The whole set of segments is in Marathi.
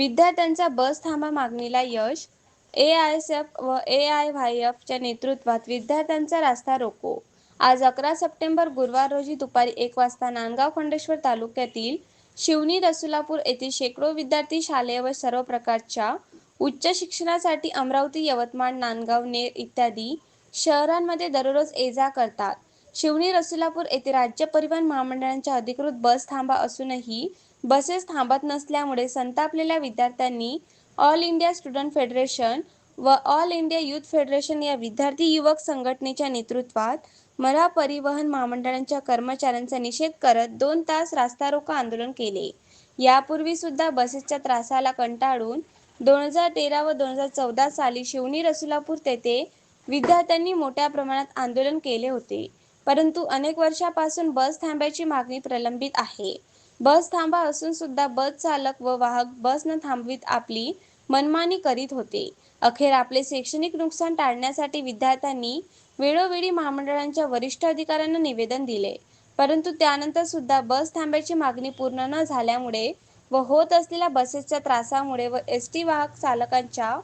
विद्यार्थ्यांचा बस थांबा मागणीला यश ए आयस एफ व ए आय व्हाय एफच्या नेतृत्वात विद्यार्थ्यांचा रास्ता रोको. आज अकरा सप्टेंबर गुरुवार रोजी दुपारी एक वाजता नांदगाव खंडेश्वर तालुक्यातील शिवनी रसुलापूर येथील शेकडो विद्यार्थी शालेय व सर्व प्रकारच्या उच्च शिक्षणासाठी अमरावती यवतमाळ नांदगाव नेर इत्यादी शहरांमध्ये दररोज ये जा करतात. शिवनी रसुलापूर येथे राज्य परिवहन महामंडळांच्या अधिकृत बस थांबा असूनही बसेस थांबत नसल्यामुळे संतापलेल्या विद्यार्थ्यांनी ऑल इंडिया स्टुडंट फेडरेशन व ऑल इंडिया युथ फेडरेशन या विद्यार्थी युवक संघटनेच्या नेतृत्वात मरा परिवहन महामंडळांच्या कर्मचाऱ्यांचा निषेध करत दोन तास रास्ता रोको आंदोलन केले. यापूर्वी सुद्धा बसेसच्या त्रासाला कंटाळून दोन हजार तेरा व दोन हजार चौदा साली शिवनी रसुलापूर तेथे विद्यार्थ्यांनी मोठ्या प्रमाणात आंदोलन केले होते. परंतु अनेक वर्षापासून बस थांब्याची मागणी प्रलंबित आहे. बस थांबा असून सुद्धा बस चालक व वाहक बस न थांबवीत आपली मनमानी करीत होते. अखेर आपले शैक्षणिक नुकसान टाळण्यासाठी विद्यार्थ्यांनी वेळोवेळी महामंडळांच्या वरिष्ठ अधिकाऱ्यांना निवेदन दिले. परंतु त्यानंतर सुद्धा बस थांब्याची मागणी पूर्ण न झाल्यामुळे व होत असलेल्या बसेसच्या त्रासामुळे व एस टी वाहक चालकांच्या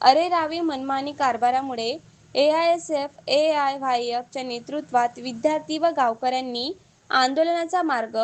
अरेरावी मनमानी कारभारामुळे A I S F A I Y एफच्या नेतृत्वात विद्यार्थी व गावकऱ्यांनी आंदोलनाचा मार्ग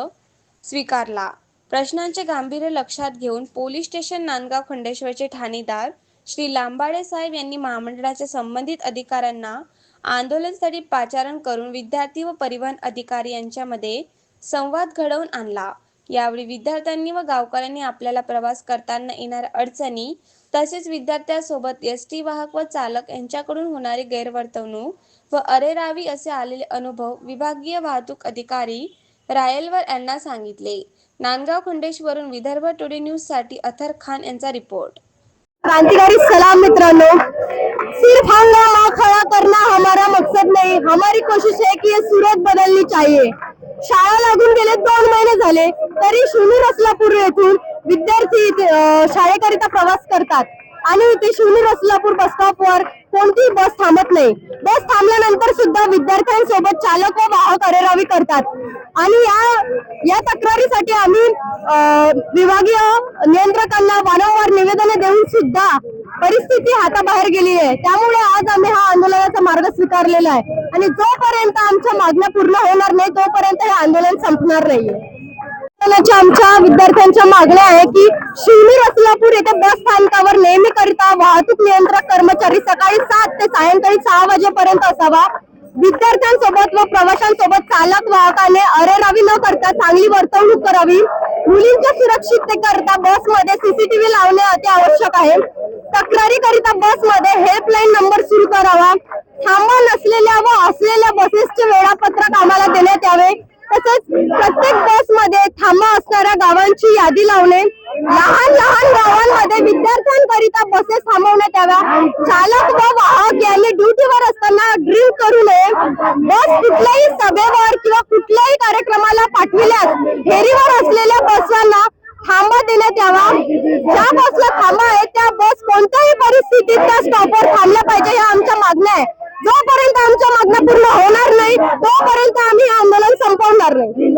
स्वीकारला. प्रश्नांचे गांभीर्य लक्षात घेऊन पोलीस स्टेशन नांदगाव खंडेश्वरचे ठाणेदार श्री लांबाडे साहेब यांनी महामंडळाच्या संबंधित अधिकाऱ्यांना आंदोलनस्थळी पाचारण करून विद्यार्थी व परिवहन अधिकारी यांच्यामध्ये संवाद घडवून आणला. यावेळी विद्यार्थ्यांनी व गावकऱ्यांनी आपल्याला प्रवास करताना येणाऱ्या अडचणी तसेच विद्यार्थ्यांसोबत एस टी वाहक व चालक यांच्याकडून होणारी गैरवर्तवणूक व अरेरावी असे आलेले अनुभव विभागीय वाहतूक अधिकारी रायलवर यांना सांगितले. नांदगाव खंडेशवरून विदर्भ टुडे न्यूजसाठी अथर खान यांचा रिपोर्ट. क्रांतिकारी सलाम मित्रांनो सिर्फ हंगामा खड़ा करना हमारा मकसद नहीं. हमारी कोशिश है कि ये सूरत बदलनी चाहिए. शाळा लागून गेले दोन महिने झाले तरी शिवनी रसलापूर येथून विद्यार्थी शाळेकरिता प्रवास करतात. आणि इथे शिवनी रसलापूर बस स्टॉपवर कोणतीही बस थांबत नाही. बस थांबल्यानंतर सुद्धा विद्यार्थ्यांसोबत चालक व वाहक अरेरावी करतात. आणि या या तक्रारीसाठी आम्ही विभागीय नियंत्रकांना वारंवार निवेदने देऊन सुद्धा परिस्थिती हाताबाहेर गेली आहे. त्यामुळे आज आम्ही हा आंदोलनाचा मार्ग स्वीकारलेला आहे. आणि जोपर्यंत आमच्या मागण्या पूर्ण होणार नाही तोपर्यंत हे आंदोलन संपणार नाहीये. आंदोलनाच्या आमच्या विद्यार्थ्यांच्या मागण्या आहे की शिवनी रसलापूर येथे बस स्थानकावर नेहमीकरिता वाहतूक नियंत्रक कर्मचारी सकाळी सात ते सायंकाळी सहा वाजेपर्यंत असावा. विद्यार्थ्यांसोबत व प्रवाशांसोबत चालक वाहकाने अरेरावी न करता चांगली वर्तवणूक करावी. मुलींच्या सुरक्षिततेकरता बसमध्ये सीसीटीव्ही लावणे अति आवश्यक आहे. तक्रारी करिता बसमध्ये हेल्पलाईन नंबर सुरू करावा. थांबा नसलेल्या व असलेल्या बसेसचे वेळापत्रक आम्हाला देण्यात यावे. तसेच प्रत्येक बसमध्ये थांबा असणाऱ्या गावांची यादी लावणे. लहान लहान गावांमध्ये विद्यार्थ्यांकरिता बसेस थांबवण्यात याव्या. चालक व वाहक यांनी ड्युटीवर असताना ड्रिंक करू नये. बस कुठल्याही सभेवर किंवा कुठल्याही कार्यक्रमाला पाठविल्यास फेरीवर असलेल्या बसवांना थांबा देण्यात यावा. ज्या बसला थांबा आहे त्या बस कोणत्याही परिस्थितीत त्या स्टॉपवर थांबल्या पाहिजे ह्या आमच्या मागण्या आहे. जोपर्यंत आमच्या मागण्या पूर्ण होणार नाही तोपर्यंत आम्ही आंदोलन संपवणार नाही.